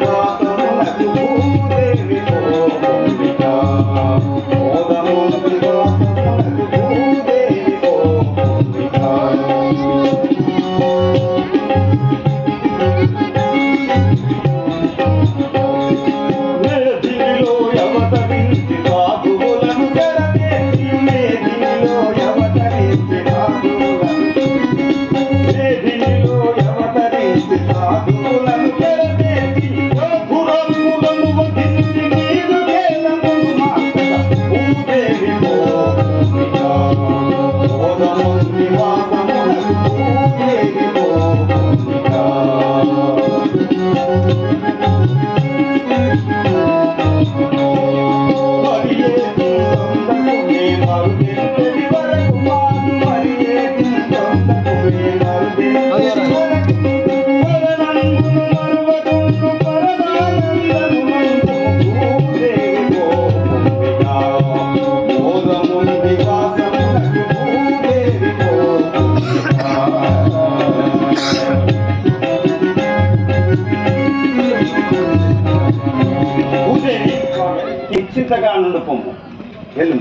importa. నుండి పొమ్ము వెళ్ళు